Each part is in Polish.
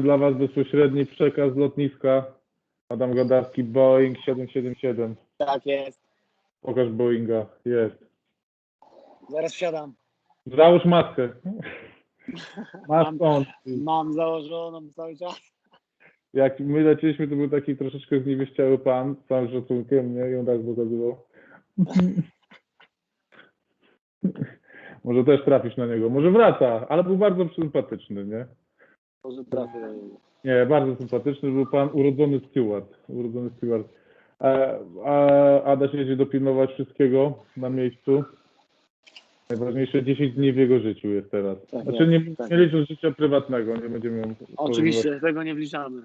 dla Was bezpośredni przekaz z lotniska. Adam Gadawski, Boeing 777. Tak jest. Pokaż Boeinga. Jest. Zaraz wsiadam. Załóż maskę. Mask Mam- on. Mam założoną cały czas. Jak my leciliśmy, to był taki troszeczkę zniewieściały pan, z całym szacunkiem, nie? I on tak pokazywał. Może też trafisz na niego. Może wraca, ale był bardzo sympatyczny, nie? Nie, bardzo sympatyczny. Był pan urodzony steward. Urodzony steward. E, a Adaś jedzie dopilnować wszystkiego na miejscu. Najważniejsze 10 dni w jego życiu jest teraz. Tak znaczy nie, tak nie licząc życia prywatnego, nie będziemy ją Oczywiście, tego nie wliczamy.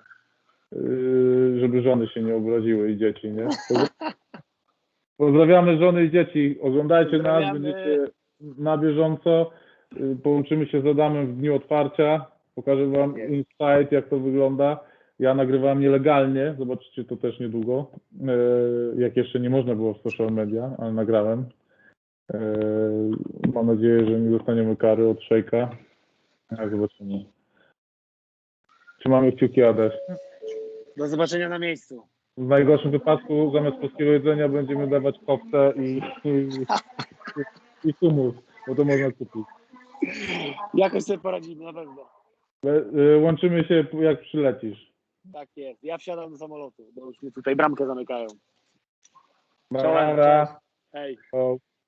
Yy, żeby żony się nie obraziły i dzieci, nie? Pozdra- Pozdrawiamy żony i dzieci. Oglądajcie nas, będziecie na bieżąco. Yy, Połączymy się z Adamem w dniu otwarcia. Pokażę wam jest. insight, jak to wygląda. Ja nagrywałem nielegalnie, zobaczycie to też niedługo. Yy, Jak jeszcze nie można było w social media, ale nagrałem. Yy, Mam nadzieję, że nie dostaniemy kary od szejka. A zobaczymy. Trzymamy kciuki, Adaś. Do zobaczenia na miejscu. W najgorszym wypadku zamiast polskiego jedzenia będziemy dawać koftę i, i, i humus, bo to można kupić. Jakoś sobie poradzimy, na pewno. Le- y, Łączymy się jak przylecisz. Tak jest. Ja wsiadam do samolotu, bo już mi tutaj bramkę zamykają. Nara. Hej. O.